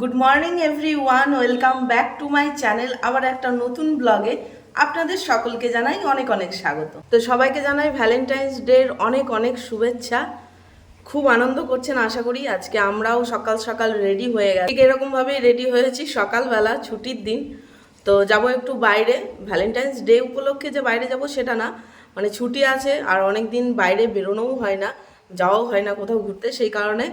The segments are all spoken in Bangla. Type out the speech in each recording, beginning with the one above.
Good morning everyone welcome back to my channel আবার একটা নতুন ব্লগে আপনাদের সকলকে জানাই অনেক অনেক স্বাগত। তো সবাইকে জানাই ভ্যালেন্টাইন্স ডের অনেক অনেক শুভেচ্ছা। খুব আনন্দ করছেন, আশা করি। আজকে আমরাও সকাল সকাল রেডি হয়ে গেছি। ঠিক এরকমভাবেই রেডি হয়েছি সকালবেলা ছুটির দিন। তো যাব একটু বাইরে। ভ্যালেন্টাইন্স ডে উপলক্ষে যে বাইরে যাব সেটা না। মানে ছুটি আছে আর অনেক দিন বাইরে বেরোনোও হয় না, যাওয়াও হয় না কোথাও ঘুরতে। সেই কারণে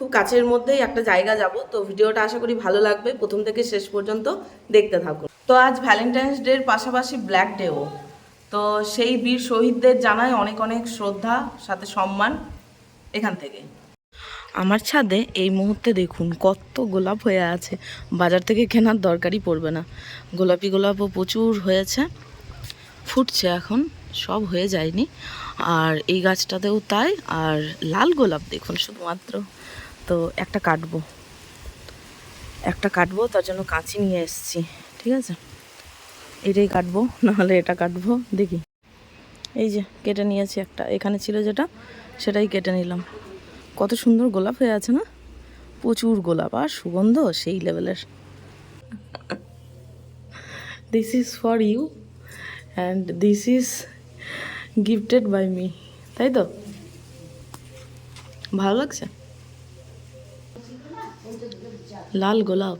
খুব কাছের মধ্যেই একটা জায়গা যাব। তো ভিডিওটা আশা করি ভালো লাগবে। প্রথম থেকে শেষ পর্যন্ত দেখতে থাকুন। তো আজ ভ্যালেন্টাইন্স ডের পাশাপাশি ব্ল্যাক ডেও তো সেই বীর শহীদদের জানাই অনেক অনেক শ্রদ্ধা, সাথে সম্মান এখান থেকে। আমার ছাদে এই মুহূর্তে দেখুন কত গোলাপ হয়ে আছে। বাজার থেকে কেনার দরকারই পড়বে না। গোলাপি গোলাপও প্রচুর হয়েছে। ফুটছে এখন, সব হয়ে যায়নি। আর এই গাছটাতেও তাই। আর লাল গোলাপ দেখুন শুধুমাত্র। তো একটা কাটবো। একটা কাটবো, তার জন্য কাঁচি নিয়ে এসেছি, ঠিক আছে? এটাই কাটবো, নাহলে এটা কাটবো, দেখি। এই যে, কেটে নিয়েছি একটা। এখানে ছিল যেটা, সেটাই কেটে নিলাম। কত সুন্দর গোলাপ হয়ে আছে না? প্রচুর গোলাপ, আর সুগন্ধ সেই লেভেলের। This is for you and this is gifted by me তাই তো? ভালো লাগছে? লাল গোলাপ।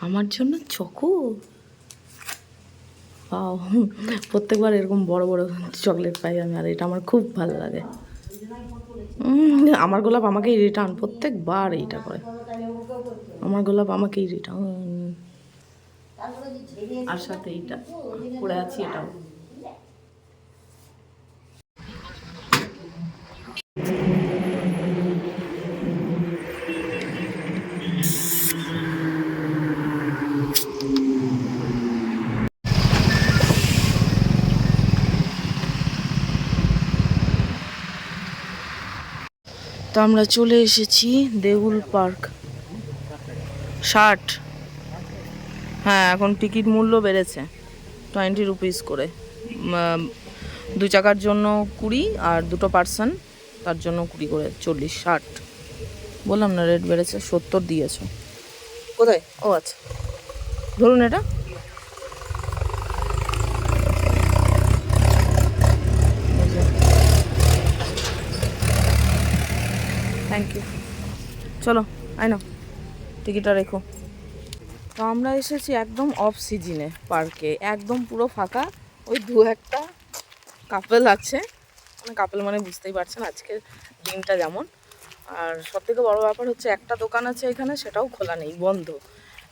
আমার জন্য চকো? Wow, প্রত্যেকবার এরকম বড় বড় চকলেট পাই আমি আর এটা আমার খুব ভালো লাগে। আমার গোলাপ আমাকেই রিটার্ন প্রত্যেকবার এইটা করে। আমার গোলাপ আমাকেই রিটার্ন আর সাথে এইটা পড়ে আছি এটাও। তো আমরা চলে এসেছি দেউল পার্ক। ষাট। হ্যাঁ এখন টিকিট মূল্য বেড়েছে। টোয়েন্টি রুপিস করে। দু চাকার জন্য কুড়ি আর দুটো পার্সন, তার জন্য কুড়ি করে চল্লিশ, ষাট। বললাম না, রেট বেড়েছে, সত্তর দিয়েছ। কোথায়? ও আচ্ছা। ধরুন এটা থ্যাংক ইউ চলো আই নাও। টিকিটটা রেখো। তো আমরা এসেছি একদম অফ সিজনে পার্কে একদম পুরো ফাঁকা। ওই দু একটা কাপেল আছে। মানে কাপেল মানে বুঝতেই পারছেন আজকের দিনটা যেমন। আর সব থেকে বড়ো ব্যাপার হচ্ছে একটা দোকান আছে এখানে, সেটাও খোলা নেই, বন্ধ।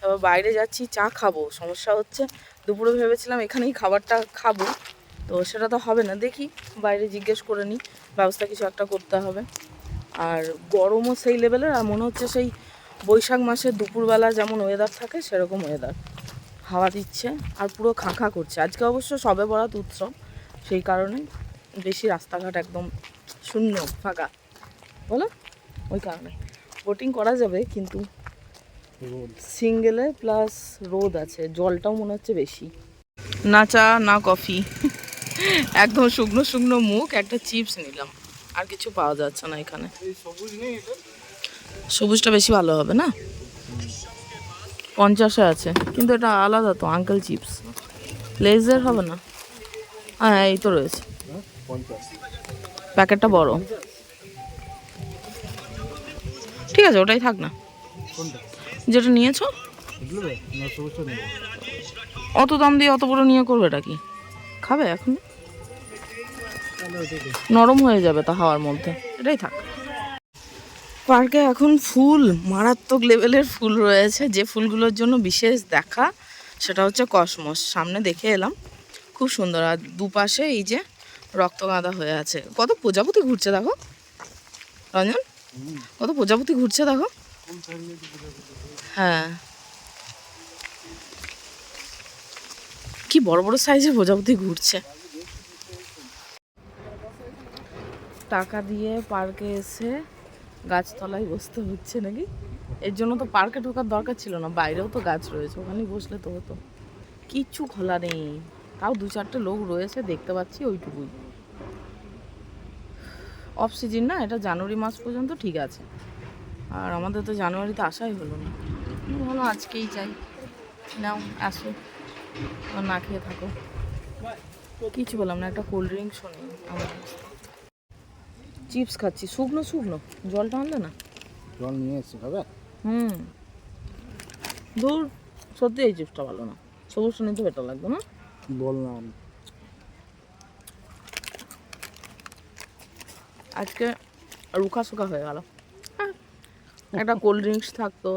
এবার বাইরে যাচ্ছি, চা খাব। সমস্যা হচ্ছে দুপুরে ভেবেছিলাম এখানেই খাবারটা খাব। তো সেটা তো হবে না। দেখি, বাইরে জিজ্ঞেস করে নিই। ব্যবস্থা কিছু একটা করতে হবে। আর গরমও সেই লেভেলের আর মনে হচ্ছে সেই বৈশাখ মাসে দুপুরবেলা যেমন ওয়েদার থাকে সেরকম ওয়েদার হাওয়া দিচ্ছে আর পুরো খাঁ খাঁ করছে। আজকে অবশ্য সবে বরাত উৎসব সেই কারণে বেশি রাস্তাঘাট একদম শূন্য ফাঁকা। বলো? ওই কারণে। বোটিং করা যাবে কিন্তু সিঙ্গেলে প্লাস রোদ আছে জলটাও মনে হচ্ছে বেশি। না চা না কফি। একদম শুকনো শুকনো মুখ একটা চিপস নিলাম। আর কিছু পাওয়া যাচ্ছে না এখানে। সবুজটা বেশি ভালো হবে না? পঞ্চাশে আছে, কিন্তু এটা আলাদা তো আঙ্কেল চিপস লেজের হবে না? হ্যাঁ এই তো রয়েছে। প্যাকেটটা বড়। ঠিক আছে, ওটাই থাক না। যেটা নিয়েছো? অত দাম দিয়ে অত বড় নিয়ে করবে এটা কি? খাবে এখন? নরম হয়ে যাবে তা হাওয়ার মধ্যে। এটাই থাক। পার্কে এখন ফুল, মারাত্মক লেভেলের ফুল রয়েছে। যে ফুলগুলোর জন্য বিশেষ দেখা, সেটা হচ্ছে কসমস। সামনে দেখে এলাম, খুব সুন্দর। আর দুপাশে এই যে রক্তগাঁদা হয়ে আছে। কত প্রজাপতি ঘুরছে দেখো, রঞ্জন। কত প্রজাপতি ঘুরছে দেখো। হ্যাঁ। কি বড় বড় সাইজের প্রজাপতি ঘুরছে। টাকা দিয়ে পার্কে এসে গাছতলায় বসতে হচ্ছে নাকি? এর জন্য তো পার্কে ঢোকার দরকার ছিল না, বাইরেও তো গাছ রয়েছে, ওখানেই বসলে তো হতো। কিচ্ছু খোলা নেই, তাও দু চারটে লোক রয়েছে, দেখতে পাচ্ছি ওইটুকুই। অফ সিজন না, এটা জানুয়ারি মাস পর্যন্ত ঠিক আছে। আর আমাদের তো জানুয়ারিতে আসাই হলো না। ভালো আজকেই যাই। নাও, আসো। না খেয়ে থাকো। কিছু বললাম না, একটা কোল্ড ড্রিঙ্কসও নেই আমার চিপস খাচ্ছি। শুকনো শুকনো। জলটা আনলে না? জল নিয়ে এসছি হবে হুম। দূর সত্যি এই চিপসটা ভালো না। সবুজ শুনে তো বেটার লাগবে না? বললাম। আজকে রুখা সুখা হয়ে গেল। হ্যাঁ, একটা কোল্ড ড্রিঙ্কস থাকতো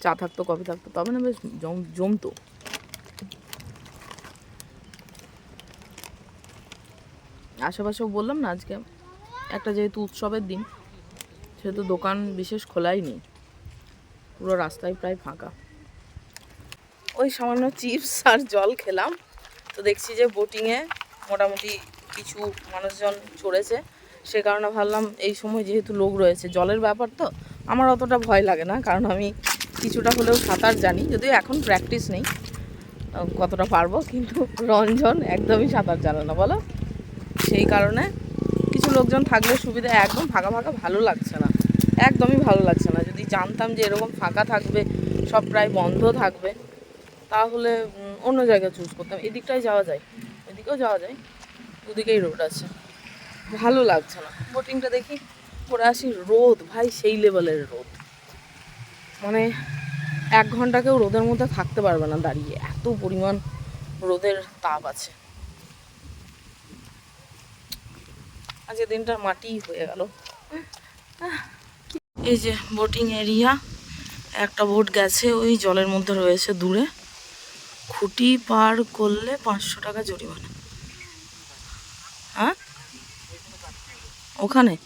চা থাকতো কফি থাকতো তবে না বেশ জম- জমতো। আশেপাশেও বললাম না আজকে একটা যেহেতু উৎসবের দিন, সেহেতু দোকান বিশেষ খোলাই নেই। পুরো রাস্তায় প্রায় ফাঁকা। ওই সামান্য চিপস আর জল খেলাম। তো দেখছি যে বোটিংয়ে মোটামুটি কিছু মানুষজন চড়েছে। সে কারণে ভাবলাম এই সময় যেহেতু লোক রয়েছে, জলের ব্যাপার তো, আমার অতটা ভয় লাগে না। কারণ আমি কিছুটা হলেও সাঁতার জানি, যদিও এখন প্র্যাকটিস নেই কতটা পারব, কিন্তু রঞ্জন একদমই সাঁতার জানে না, বলো? সেই কারণে লোকজন থাকলে সুবিধা, একদম ফাঁকা ফাঁকা ভালো লাগছে না। একদমই ভালো লাগছে না। যদি জানতাম যে এরকম ফাঁকা থাকবে, সব প্রায় বন্ধ থাকবে, তাহলে অন্য জায়গায় চুজ করতাম। এদিকটাই যাওয়া যায়। এদিকেও যাওয়া যায়। দুদিকেই রোড আছে। ভালো লাগছে না। বোটিংটা দেখি করে আসি রোদ। ভাই, সেই লেভেলের রোদ। মানে এক ঘণ্টা কেউ রোদের মধ্যে থাকতে পারবে না দাঁড়িয়ে। এত পরিমাণ রোদের তাপ আছে। আজকে দিনটা মাটি হয়ে গেল। এই যে বোটিং এরিয়া একটা বোট গেছে, ওই জলের মধ্যে রয়েছে দূরে। খুঁটি পার করলে পাঁচশো টাকা জরিমানা। হ্যাঁ? ওখানে?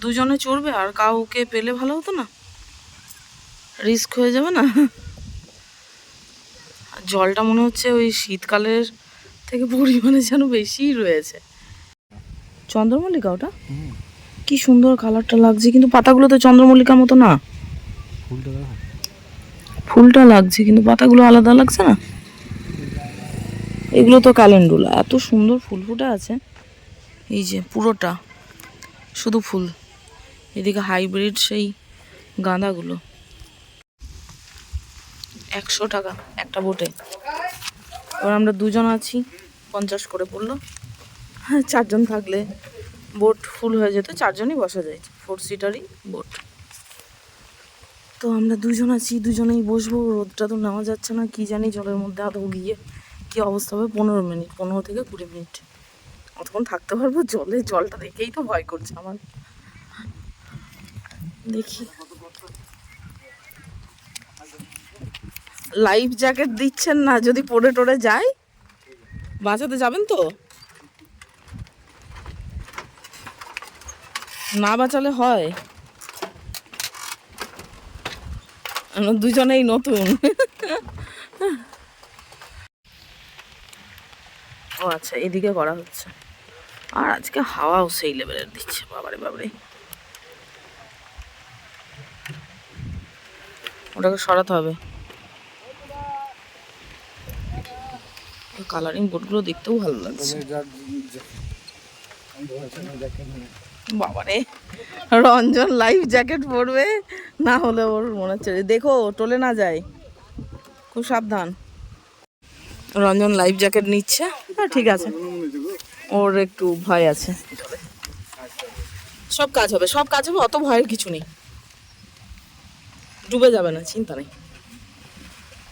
দুজনে চড়বে, আর কাউকে পেলে ভালো হতো না। রিস্ক হয়ে যাবে না। জলটা মনে হচ্ছে ওই শীতকালের থেকে পরিমাণে যেন বেশিই রয়েছে। চন্দ্রমল্লিকা ওটা? কি সুন্দর কালারটা লাগছে কিন্তু পাতাগুলো তো চন্দ্রমল্লিকার মতো না। ফুলটা লাগছে কিন্তু পাতাগুলো আলাদা লাগছে না? এগুলো তো ক্যালেন্ডুলা এত সুন্দর ফুল ফুটে আছে। এই যে পুরোটা শুধু ফুল। এদিকে হাইব্রিড সেই গাঁদাগুলো। একশো টাকা একটা বোটে। এবার আমরা দুজন আছি পঞ্চাশ করে পড়ল। চারজন থাকলে বোট ফুল হয়ে যেত, চারজনই বসা যায় ফোর সিটারই বোট। তো আমরা দুজন আছি, দুজনেই বসবো, রোদটা তো নেওয়া যাচ্ছে না, কি জানি জলের মধ্যে আদৌ গিয়ে কি অবস্থা হবে, পনেরো মিনিট, পনেরো থেকে কুড়ি মিনিট। অতক্ষণ থাকতে পারব, জলে, জলটা দেখেই তো ভয় করছে আমার। দেখি। লাইফ জ্যাকেট দিচ্ছেন না, যদি পড়ে টরে যায় বাঁচাতে যাবেন তো? না বাঁচালে হয়। দুজনেই নতুন। ও আচ্ছা এদিকে করা হচ্ছে। আর আজকে হাওয়াও সেই লেভেলের দিচ্ছে, বাবারে বাবারে। ওটাকে সরাতে হবে। কালারিং বোর্ডগুলো দেখতেও ভালো লাগছে। বাবারে। রঞ্জন লাইফ জ্যাকেট পরবে, না হলে ওর মনে হচ্ছে দেখো টলে না যায়। খুব সাবধান। রঞ্জন লাইফ জ্যাকেট নিচ্ছে। হ্যাঁ ঠিক আছে। ওর একটু ভয় আছে। সব কাজ হবে, সব কাজ হবে, অত ভয়ের কিছু নেই। ডুবে যাবে না, চিন্তা নেই।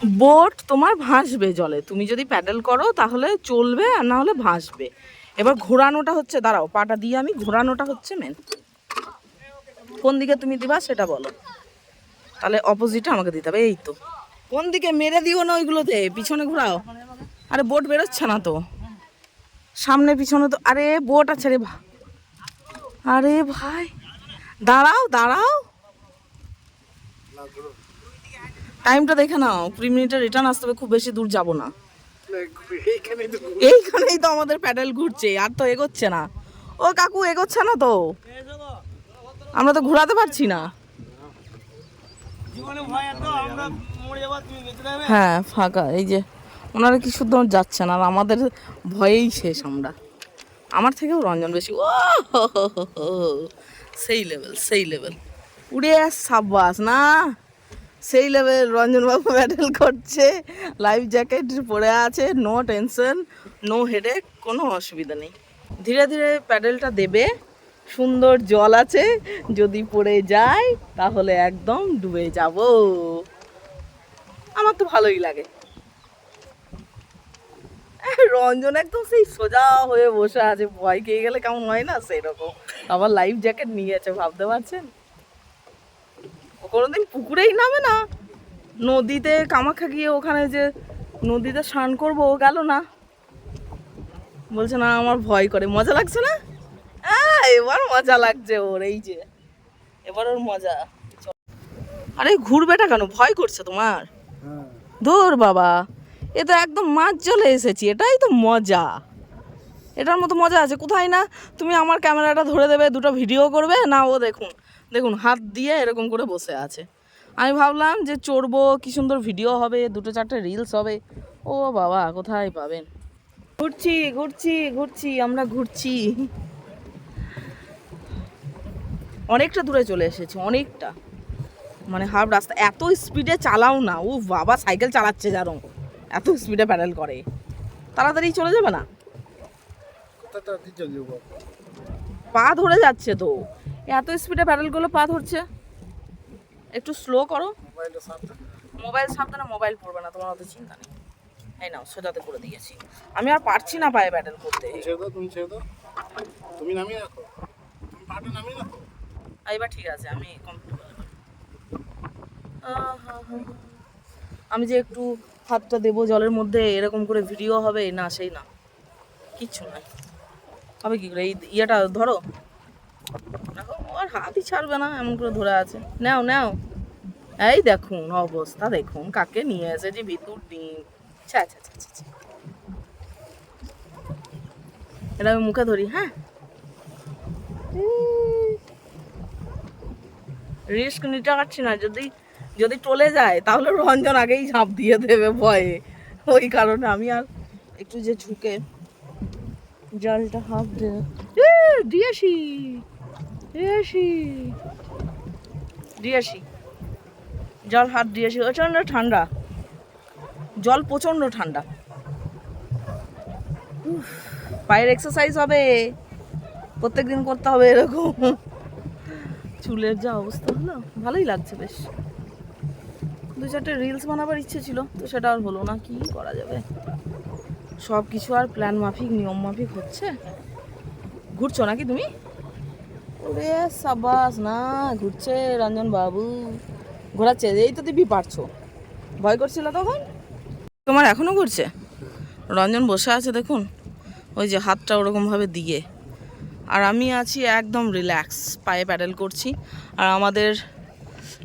বোট তোমার ভাসবে জলে। তুমি যদি প্যাডেল করো, তাহলে চলবে আর না হলে ভাসবে। এবার ঘোরানোটা হচ্ছে, দাঁড়াও, পাটা দিয়ে আমি, ঘোরানোটা হচ্ছে মেন কোন দিকে তুমি দিবা সেটা বলো। তাহলে অপোজিটে আমাকে দিতে হবে, এই তো। কোন দিকে মেরে দিও না ওইগুলোতে, পিছনে ঘোরাও। আরে বোট বেরোচ্ছে না তো। সামনে, পিছনে তো, আরে বোট আছে রে ভা আরে ভাই। দাঁড়াও দাঁড়াও। টাইমটা দেখে নাও, কুড়ি মিনিটে রিটার্ন আসতে হবে, খুব বেশি দূর যাব না। এইখানেই তো আমাদের প্যাডেল ঘুরছে, আর তো এগোচ্ছে না। ও কাকু, এগোচ্ছে না তো? আমরা তো ঘোরাতে পারছি না। হ্যাঁ ফাঁকা, এই যে ওনারা কি শুদ্ধ যাচ্ছে না, আর আমাদের ভয়েই শেষ আমরা। আমার থেকেও রঞ্জন বেশি, ও। সেই লেভেল সেই লেভেল উড়ে সাব্বাস, না? সেই লেভেল রঞ্জনবাবু ব্যাটেল করছে লাইফ জ্যাকেট পরে আছে নো টেনশন নো হেডেক কোনো অসুবিধা নেই। ধীরে ধীরে প্যাডেলটা দেবে, সুন্দর জল আছে, যদি পড়ে যায়, তাহলে একদম ডুবে যাব। আমার তো ভালোই লাগে। রঞ্জন একদম সেই সোজা হয়ে বসে আছে, ভয় খেয়ে গেলে কেমন হয় না? সেই রকম আবার লাইফ জ্যাকেট নিয়েছে ভাবতে পারছেন? কোনোদিন পুকুরেই নামে না। নদীতে কামাখ্যা গিয়ে ওখানে যে নদীতে স্নান করব, ও গেল না। বলছে, না, আমার ভয় করে। মজা লাগছে না? এবার মজা লাগছে ওর, এই যে। এবার ওর মজা। আরে, ঘুরবেটা কেন? ভয় করছে তোমার? ধর বাবা, এ তো একদম মাছ চলে এসেছি, এটাই তো মজা। এটার মতো মজা আছে, কোথায় না? তুমি আমার ক্যামেরাটা ধরে দেবে, দুটো ভিডিও করবে, না, ও দেখুন। দেখুন হাত দিয়ে এরকম করে বসে আছে। আমি ভাবলাম যে চড়বো কি সুন্দর ভিডিও হবে দুটো চারটে রিলস হবে। ও বাবা কোথায় পাবেন? ঘুরছি ঘুরছি ঘুরছি আমরা ঘুরছি। অনেকটা দূরে চলে এসেছি অনেকটা। মানে হাফ রাস্তা এত স্পিডে চালাও না। ও বাবা সাইকেল চালাচ্ছে যারম এত স্পিডে প্যাডেল করে। তাড়াতাড়ি চলে যাবে না? পা ধরে যাচ্ছে তো। এত স্পিডে প্যাডেলগুলো পা ধরছে। একটু স্লো করো। মোবাইল সাবধানে মোবাইল পড়বে না তোমার অত চিন্তা নেই। এই নাও সোজাতে করে দিয়েছি। আমি আর পারছি না পায়ে প্যাডেল করতে। তুমি তুমি নামিয়ে রাখো। তুমি পাটা নামিয়ে রাখো। এবার ঠিক আছে আমি। আমি যে একটু হাতটা দেবো জলের মধ্যে এরকম করে ভিডিও হবে না সেই না। কিচ্ছু না হবে কি করে? এই ইয়েটা ধরো। হাতই ছাড়বে না এমন করে ধরে আছে। নাও নাও। এই দেখুন অবস্থা দেখুন কাকে নিয়ে এসেছি ভিতর ডিম ছা ছা ছা ছা, ছা। এটা আমি মুখে ধরি হ্যাঁ? রিস্ক নিতে পারছি না যদি যদি টলে যায় তাহলে রঞ্জন আগেই ঝাঁপ দিয়ে দেবে ভয়ে। ওই কারণে আমি আর একটু যে ঝুঁকে জলটা হাফ দিয়ে দিয়েছি। দিয়েছি জল হাত দিয়েছি প্রচণ্ড ঠান্ডা। জল প্রচণ্ড ঠান্ডা। পায়ের এক্সারসাইজ হবে। প্রত্যেক দিন করতে হবে এরকম। চুলের যা অবস্থা হলো ভালোই লাগছে বেশ। দু চারটে রিলস বানাবার ইচ্ছে ছিল, তো সেটা আর হলো না, কি করা যাবে? সব কিছু আর প্ল্যান মাফিক, নিয়ম মাফিক হচ্ছে? ঘুরছো নাকি তুমি? ওরে সাবাস, না, ঘুরছে রঞ্জন বাবু। ঘোরাচ্ছে, এই তো দিবি পারছ। ভয় করছিল তখন? তোমার এখনও ঘুরছে? রঞ্জন বসে আছে, দেখুন। ওই যে হাতটা ওরকমভাবে দিয়ে। আর আমি আছি একদম রিল্যাক্স পায়ে প্যাডেল করছি। আর আমাদের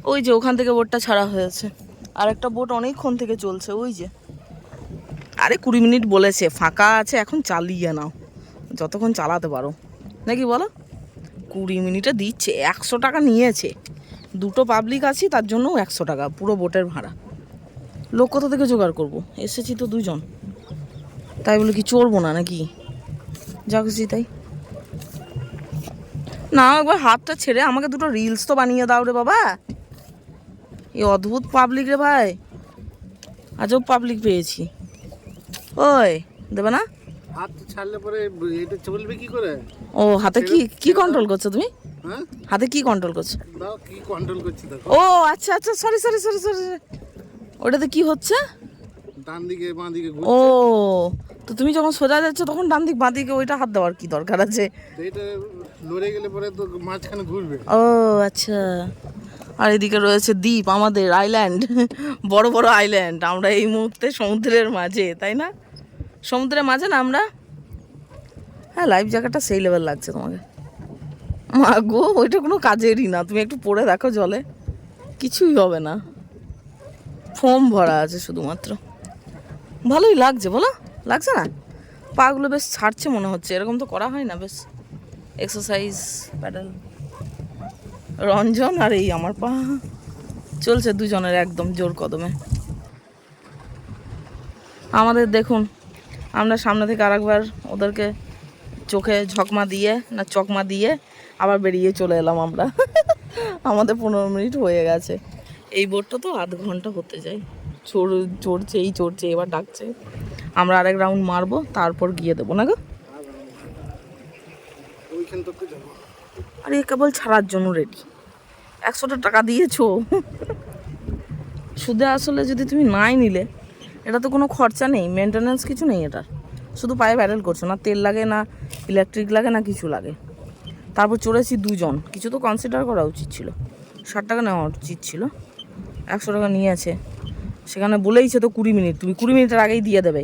ওই যে ওখান থেকে বোটটা ছাড়া হয়েছে। আর একটা বোট অনেকক্ষণ থেকে চলছে, ওই যে। আরে কুড়ি মিনিট বলেছে, ফাঁকা আছে, এখন চালিয়ে নাও। যতক্ষণ চালাতে পারো। নাকি বলো? কুড়ি মিনিটে দিচ্ছে, একশো টাকা নিয়েছে। দুটো পাবলিক আছি, তার জন্য একশো টাকা, পুরো বোটের ভাড়া। লোক কোথা থেকে জোগাড় করব? এসেছি তো দুজন। তাই বলে কি চড়বো না নাকি? যা খুশি তাই। না, একবার হাতটা ছেড়ে আমাকে দুটো রিলস তো বানিয়ে দাও রে বাবা। এই অদ্ভুত পাবলিক রে ভাই। আজও পাবলিক পেয়েছি। ওই, দেবে না? হাত ছাড়লে পরে এটা চলবে কি করে? ও হাতে কি কি কন্ট্রোল করছ তুমি? হ্যাঁ? হাতে কি কন্ট্রোল করছ? দাও কি কন্ট্রোল করছি দেখো। ও আচ্ছা আচ্ছা সরি সরি সরি সরি ওটাতে কি হচ্ছে? ডান দিকে বাঁ দিকে ও তো তুমি যখন সোজা যাচ্ছ তখন ডান দিক বাঁ দিকে ওইটা হাত দেওয়ার কি দরকার আছে? এটা লড়ে গেলে পরে তো মাঝখানে ঘুরবে। ও আচ্ছা। আর এদিকে রয়েছে দ্বীপ আমাদের আইল্যান্ড বড় বড় আইল্যান্ড আমরা এই মুহূর্তে সমুদ্রের মাঝে তাই না? সমুদ্রের মাঝে না আমরা? হ্যাঁ লাইফ জ্যাকেটটা সেই লেভেল লাগছে তোমাকে। মা গো, ওইটা কোনো কাজেরই না। তুমি একটু পরে দেখো জলে। কিছুই হবে না। ফোম ভরা আছে শুধুমাত্র। ভালোই লাগছে, বলো? লাগছে না? পাগুলো বেশ ছাড়ছে মনে হচ্ছে। এরকম তো করা হয় না, বেশ। এক্সারসাইজ প্যাডেল রঞ্জন আর এই আমার পা। চলছে দুজনের একদম জোর কদমে। আমাদের দেখুন আমরা সামনে থেকে আরেকবার ওদেরকে চোখে ঝকমা দিয়ে না চকমা দিয়ে আবার বেরিয়ে চলে এলাম আমরা। আমাদের পনেরো মিনিট হয়ে গেছে। এই বোটটা তো আধ ঘণ্টা হতে যায়। চোর চড়ছে এই চড়ছে এবার ডাকছে। আমরা আরেক রাউন্ড মারবো তারপর গিয়ে দেবো না গো? আরে কেবল ছাড়ার জন্য রেডি একশোটা টাকা দিয়েছ। সুদে আসলে যদি তুমি নাই নিলে এটা তো কোনো খরচা নেই মেনটেনেন্স কিছু নেই এটার শুধু পায়ে ব্যারেল করছ, না তেল লাগে, না ইলেকট্রিক লাগে, না কিছু লাগে। তারপর চড়েছি দুজন, কিছু তো কনসিডার করা উচিত ছিল। ষাট টাকা নেওয়া উচিত ছিল, একশো টাকা নিয়েছে সেখানে বলেইছে তো কুড়ি মিনিট, তুমি কুড়ি মিনিটের আগেই দিয়ে দেবে।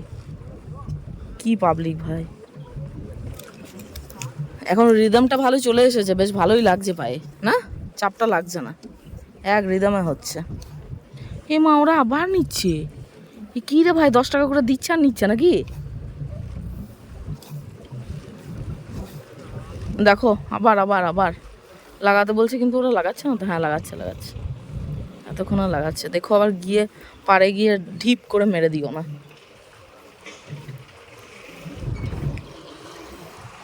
কি পাবলিক ভাই। এখন রিদমটা ভালো চলে এসেছে, বেশ ভালোই লাগছে পায়ে, না? চাপটা লাগছে না। এক রিদমে হচ্ছে। এ মা, ওরা আবার নিচ্ছে। কী রে ভাই, দশ টাকা করে দিচ্ছে আর নিচ্ছে নাকি? দেখো, আবার আবার আবার। লাগাতে বলছে কিন্তু ওরা লাগাচ্ছে না তো? হ্যাঁ লাগাচ্ছে লাগাচ্ছে। এতক্ষণ লাগাচ্ছে। দেখো আবার গিয়ে পাড়ে গিয়ে ঢিপ করে মেরে দিও না।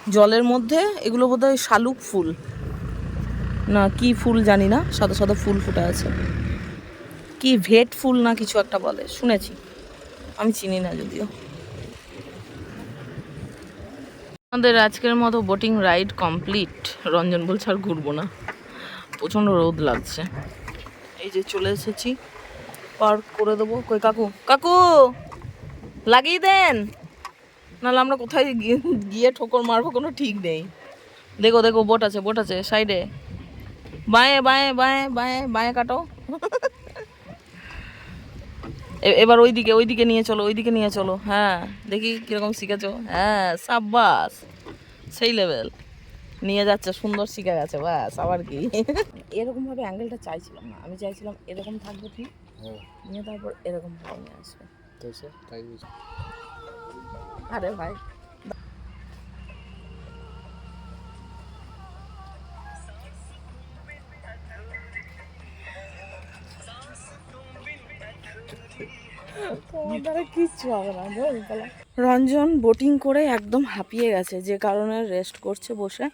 জলের মধ্যে এগুলো বোধহয় শালুক ফুল। না, কি ফুল জানি না। সাদা সাদা ফুল ফুটে আছে। কি ভেট ফুল না কিছু একটা বলে। শুনেছি। আমি চিনি না যদিও। আমাদের আজকের মতো বোটিং রাইড কমপ্লিট রঞ্জন বলছে আর ঘুরবো না। প্রচণ্ড রোদ লাগছে। এই যে চলে এসেছি। পার্ক করে দেবো। কই কাকু? কাকু! লাগিয়ে দেন! নাহলে আমরা কোথায় গিয়ে ঠোকর মারবো কোনো ঠিক নেই। দেখো দেখো বোট আছে বোট আছে সাইডে বাঁয়ে বাঁয়ে বাঁয়ে বাঁয়ে বাঁয়ে কাটো। এবার ওইদিকে ওইদিকে নিয়ে চলো ওইদিকে নিয়ে চলো। হ্যাঁ দেখি কীরকম শিখেছো। হ্যাঁ সাব্বাস। সেই লেভেল নিয়ে যাচ্ছে সুন্দর শিখে গেছে বাস আবার কি? এরকমভাবে অ্যাঙ্গেলটা চাইছিলাম না। আমি চাইছিলাম এরকম থাকবে ঠিক হ্যাঁ। নিয়ে তারপর এরকম ভাবে নিয়ে আসবে। আরে ভাই। দ্বারা কিচ্ছু হবে না। রঞ্জন বোটিং করে একদম হাঁপিয়ে গেছে, যে কারণে রেস্ট করছে বসে।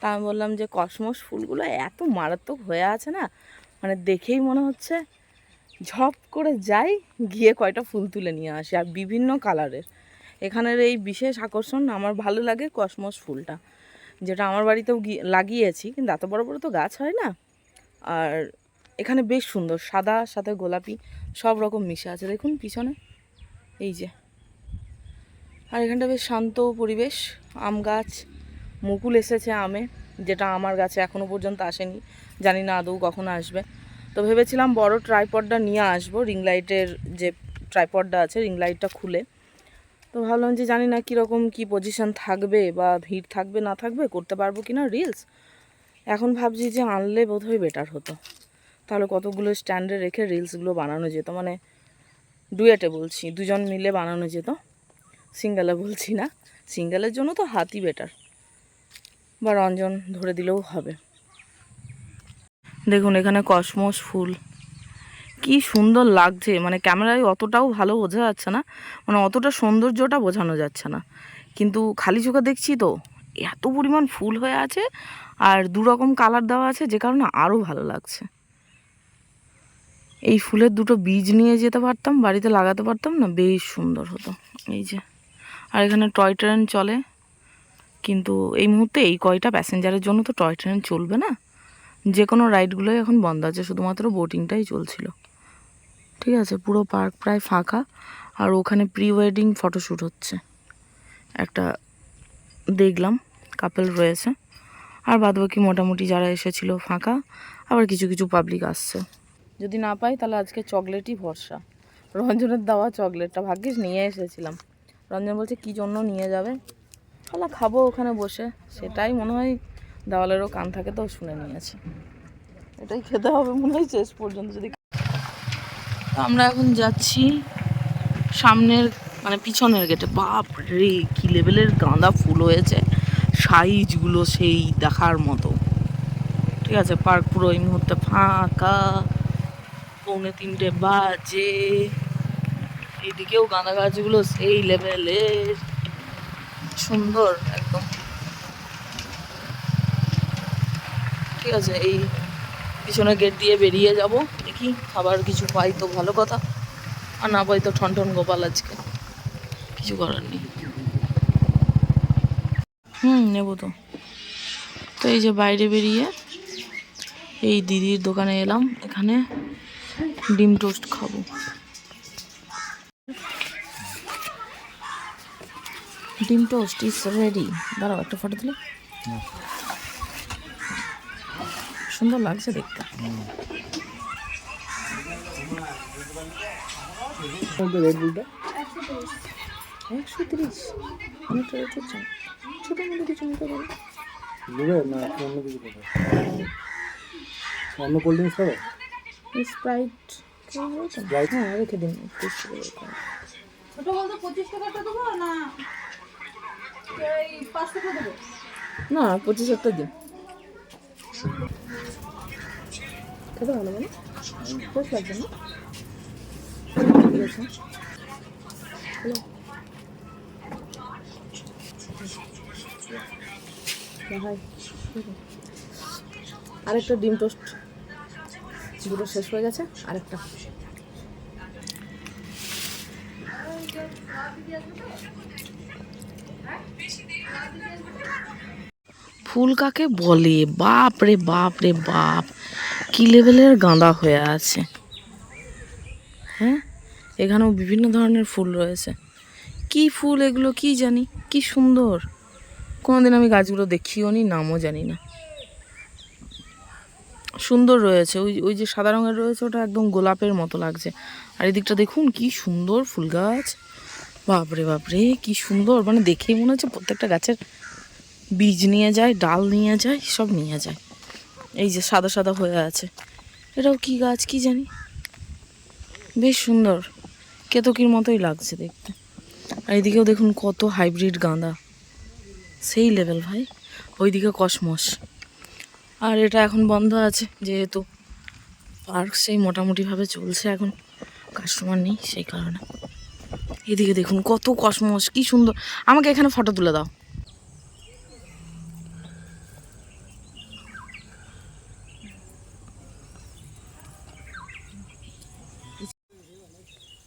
তা আমি বললাম যে, কসমস ফুলগুলো এত মারাত্মক হয়ে আছে না মানে দেখেই মনে হচ্ছে, ঝপ করে যাই, গিয়ে কয়টা ফুল তুলে নিয়ে আসি, আর বিভিন্ন কালারের এখানের এই বিশেষ আকর্ষণ আমার ভালো লাগে কসমস ফুলটা, যেটা আমার বাড়িতেও গিয়ে- লাগিয়েছি, কিন্তু এত বড় বড় তো গাছ হয় না। আর এখানে বেশ সুন্দর, সাদা, সাথে গোলাপি, সব রকম মিশে আছে, দেখুন পিছনে। এই যে। আর এখানটা বেশ শান্ত পরিবেশ। আম গাছ, মুকুল এসেছে আমে, যেটা আমার গাছে এখনও পর্যন্ত আসেনি। জানি না আদৌ কখন আসবে। তো ভেবেছিলাম বড় ট্রাইপডটা নিয়ে আসব রিং লাইটের যে ট্রাইপডটা আছে রিং লাইটটা খুলে। তো ভাবলাম যে জানি না কীরকম কী পজিশন থাকবে বা ভিড় থাকবে, না থাকবে, করতে পারব কি না রিলস এখন ভাবছি যে আনলে বোধহয় বেটার হতো। তাহলে কতগুলো স্ট্যান্ডে রেখে রিলসগুলো বানানো যেত। মানে ডুয়েটে বলছি, দুজন মিলে বানানো যেত। সিঙ্গেলে বলছি না, সিঙ্গেলের জন্য তো হাতই বেটার বা রঞ্জন ধরে দিলেও হবে। দেখুন, এখানে কসমস ফুল। কি সুন্দর লাগছে মানে ক্যামেরায় অতটাও ভালো বোঝা যাচ্ছে না মানে অতটা সৌন্দর্যটা বোঝানো যাচ্ছে না। কিন্তু খালি চোখে দেখছি তো, এত পরিমাণ ফুল হয়ে আছে, আর দু রকম কালার দেওয়া আছে, যে কারণে আরও ভালো লাগছে। এই ফুলের দুটো বীজ নিয়ে যেতে পারতাম, বাড়িতে লাগাতে পারতাম না, বেশ সুন্দর হতো। এই যে, আর এখানে টয় ট্রেন চলে, কিন্তু এই মুহূর্তে এই কয়টা প্যাসেঞ্জারের জন্য তো টয় ট্রেন চলবে না। যে কোনো রাইডগুলোই এখন বন্ধ আছে, শুধুমাত্র বোটিংটাই চলছিল। ঠিক আছে, পুরো পার্ক প্রায় ফাঁকা, আর ওখানে প্রি ওয়েডিং ফটোশ্যুট হচ্ছে। একটা দেখলাম কাপেল রয়েছে। আর বাদবাকি মোটামুটি যারা এসেছিল ফাঁকা, আবার কিছু কিছু পাবলিক আসছে। যদি না পাই, তাহলে আজকে চকলেটই ভরসা। রঞ্জনের দেওয়া চকলেটটা ভাগ্যিস নিয়ে এসেছিলাম। রঞ্জন বলছে, কী জন্য নিয়ে যাবে? তাহলে খাব ওখানে বসে। সেটাই মনে হয় দেওয়ালেরও কান থাকে তো শুনে নিয়েছে। এটাই খেতে হবে মনে হয় শেষ পর্যন্ত যদি আমরা এখন যাচ্ছি সামনের মানে পিছনের গেটে। বাপ রে কি লেভেলের গাঁদা ফুল হয়েছে। সাইজগুলো সেই দেখার মতো। ঠিক আছে, পার্ক পুরো এই মুহূর্তে ফাঁকা। পৌনে তিনটে বাজে। এদিকেও গাঁদা গাছগুলো সেই লেভেলের সুন্দর একদম। ঠিক আছে, এই পিছনে গেট দিয়ে বেরিয়ে যাব। দেখি খাবার কিছু পাই তো ভালো কথা। আর না পাই তো ঠন ঠন গোপাল আজকে। কিছু করার নেই। হুম, নেব তো। তো এই যে বাইরে বেরিয়ে এই দিদির দোকানে এলাম। এখানে ডিম টোস্ট খাব। ডিম টোস্ট ইজ রেডি। দাঁড়াও একটা ফটো দিলে সুন্দর লাগছে দেখতে। একশো তিরিশ। ছোটো মধ্যে কিছু নিতে পারো না অন্য কিছু অন্য কোল্ড ড্রিঙ্কস খাবে? স্প্রাইট? হ্যাঁ রেখে দিন ছোট বলতে পঁচিশ টাকাটা দেবো না? পাঁচ টাকা দেবো। না পঁচিশ একটা দিন। খেতে ভালো মানে টেস্ট লাগছে না? ঠিক আছে। আরেকটা ডিম টোস্ট। দুটো শেষ হয়ে গেছে, আরেকটা। ফুল কাকে বলে? বাপ রে বাপ রে, বাপ। কি লেভেলের গাঁদা হয়ে আছে? হ্যাঁ? এখানেও বিভিন্ন ধরনের ফুল রয়েছে। কি ফুল এগুলো কি জানি? কি সুন্দর। কোনোদিন আমি গাছগুলো দেখিও নি নামও জানি না। সুন্দর রয়েছে। ওই ওই যে সাদা রঙের রয়েছে, ওটা একদম গোলাপের মতো লাগছে। আর এদিকটা দেখুন কি সুন্দর ফুল গাছ। বাপরে বাপরে, কি সুন্দর। মানে দেখেই মনে হচ্ছে প্রত্যেকটা গাছের বীজ নিয়ে যায়, ডাল নিয়ে যায়, সব নিয়ে যায়। এই যে সাদা সাদা হয়ে আছে। এটাও কি গাছ কি জানি? বেশ সুন্দর। কেতকির মতোই লাগছে দেখতে। আর এদিকেও দেখুন কত হাইব্রিড গাঁদা। সেই লেভেল ভাই। ওইদিকে কসমস। আর এটা এখন বন্ধ আছে, যেহেতু পার্ক সেই মোটামুটিভাবে চলছে এখন। কাস্টমার নেই সেই কারণে। এদিকে দেখুন কত কসমস, কি সুন্দর। আমাকে এখানে ফটো তুলে দাও।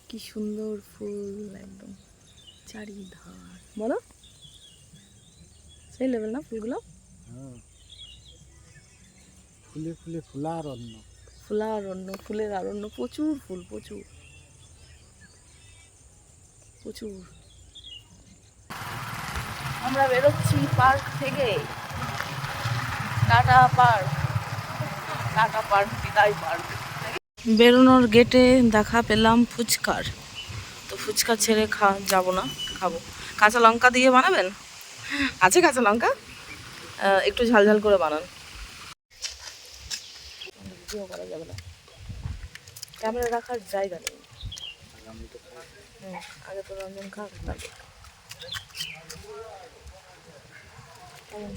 কি সুন্দর ফুল, একদম চারিধার। বলো? সেই লেভেল না ফুলগুলো? ফুলে ফুলে ফুলা অন্য ফুলা অরণ্য ফুলের অরণ্য প্রচুর ফুল, প্রচুর। প্রচুর। আমরা বেরোচ্ছি পার্ক থেকে। Tata park. টাটা পার্ক, বিদায় পার্ক। বেরোনোর গেটে দেখা পেলাম ফুচকার। তো ফুচকা ছেড়ে খা, যাব না, খাব। কাঁচা লঙ্কা দিয়ে বানাবেন? আছে কাঁচা লঙ্কা? একটু ঝাল ঝাল করে বানান। ভিডিও করা যাবে না ক্যামেরা রাখার জায়গা নেই আগে তো রঞ্জন খা তারপর। কেমন?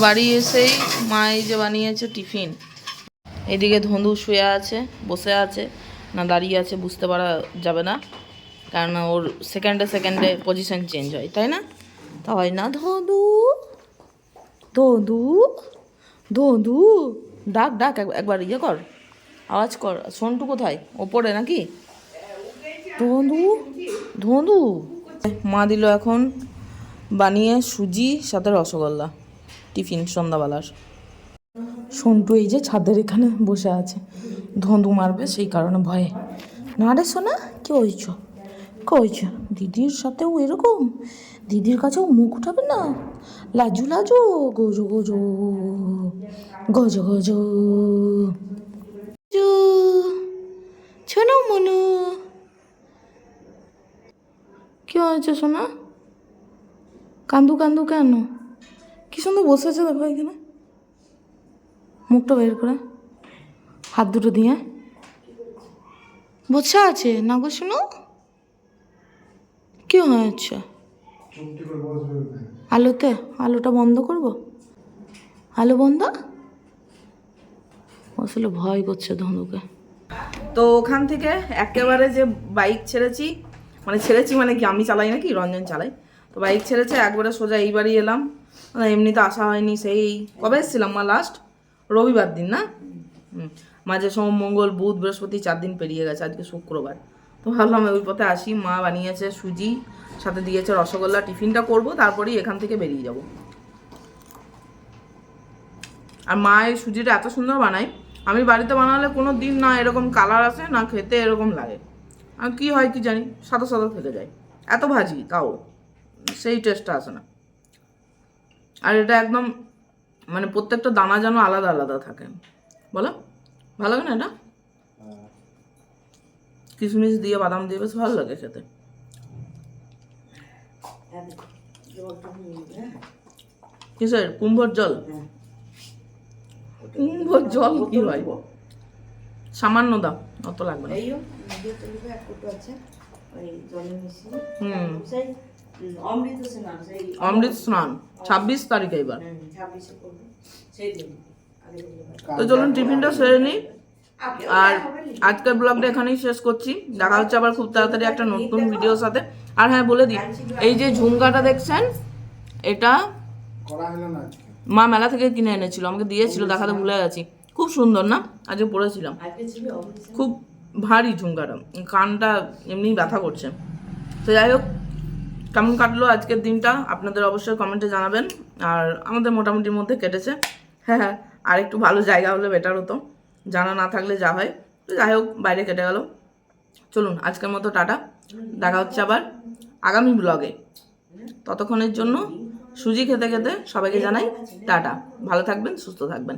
বাড়ি এসেই মা এই যে বানিয়েছে টিফিন। এদিকে ধন্দু শুয়ে আছে, বসে আছে, না দাঁড়িয়ে আছে বুঝতে পারা যাবে না। কারণ ওর সেকেন্ডে সেকেন্ডে পজিশন চেঞ্জ হয়, তাই না? তাই না, ধন্দু? ধন্দু? ধন্দু? ডাক ডাক, এক- একবার ইয়ে কর, আওয়াজ কর। সন্টু কোথায়? ওপরে নাকি? ধন্দু? ধন্দু? মা দিল এখন বানিয়ে সুজি, সাথে রসগোল্লা। টিফিন সন্ধ্যাবেলার। সন্টু এই যে ছাদের এখানে বসে আছে। ধন্দু মারবে সেই কারণে ভয়ে। না রে সোনা, কি হয়েছ? কি হয়েছ? দিদির সাথেও এরকম? দিদির কাছেও মুখ উঠাবে না? লাজু লাজু, গোজো গোজো, গজো গজো। ছোনো মনু। কি হয়েছে সোনা? কান্দু কান্দু কেন? কি সুন্দর বসে আছে দেখো এখানে। মুখটা বের করে। হাত দুটো দিয়ে। বসে আছে? না গো শুনো কি হয়েছে? আলোতে? আলোটা বন্ধ করব? আলো বন্ধ? আসলে ভয় করছে ধনুকে। তো ওখান থেকে একেবারে যে বাইক ছেড়েছি মানে ছেড়েছি মানে কি আমি চালাই নাকি? রঞ্জন চালাই। তো বাইক ছেড়েছে, একবারে সোজা এই বাড়ি এলাম। এমনিতে আসা হয়নি সেই, কবে এসেছিলাম মা লাস্ট রবিবার দিন না। মাঝে সোম, মঙ্গল, বুধ, বৃহস্পতি চার দিন পেরিয়ে গেছে আজকে শুক্রবার। তো ভাবলাম ওই পথে আসি, মা বানিয়েছে সুজি, সাথে দিয়েছে রসগোল্লা, টিফিনটা করব, তারপরেই এখান থেকে বেরিয়ে যাব। আর মা এই সুজিটা এত সুন্দর বানায়, আমি বাড়িতে বানালে কোনো দিন না এরকম কালার আসে, না খেতে এরকম লাগে। আর কি হয় কি জানি, সাদা সাদা থেকে যায়। এত ভাজি, তাও সেই টেস্টটা আসে না। আর এটা একদম মানে প্রত্যেকটা দানা যেন আলাদা আলাদা থাকে। বলো? ভালো লাগে না এটা? কিশমিশ দিয়ে বাদাম দিয়ে বেশ ভালো লাগে খেতে। কিসের? কুম্ভর জল? কুম্ভর জল কি হয় সামান্য দাম অত লাগবে না। হুম। অমৃত স্নান সেই অমৃত স্নান ছাব্বিশ তারিখে এবার। তো চলুন টিফিনটা সেরে নিই। আর আজকের ব্লগটা এখানেই শেষ করছি। দেখা হচ্ছে আবার খুব তাড়াতাড়ি একটা নতুন ভিডিওর সাথে। আর হ্যাঁ বলে দিই এই যে ঝুমকাটা দেখছেন এটা করা হলো না আজকে। মা মেলা থেকে কিনে এনেছিল আমাকে দিয়েছিল দেখাতে ভুলে গেছি। খুব সুন্দর না? আজকে পড়েছিলাম। খুব ভারী ঝুমকাটা। কানটা এমনি ব্যথা করছে। তো যাই হোক কেমন কাটলো আজকের দিনটা? আপনাদের অবশ্যই কমেন্টে জানাবেন। আর আমাদের মোটামুটির মধ্যে কেটেছে। হ্যাঁ হ্যাঁ আর একটু ভালো জায়গা হলে বেটার হতো। জানা না থাকলে যা হয়। যাই হোক, বাইরে কেটে গেল। চলুন, আজকের মতো টাটা। দেখা হচ্ছে আবার আগামী ব্লগে ততক্ষণের জন্য সুজি খেতে খেতে সবাইকে জানাই টাটা। ভালো থাকবেন, সুস্থ থাকবেন।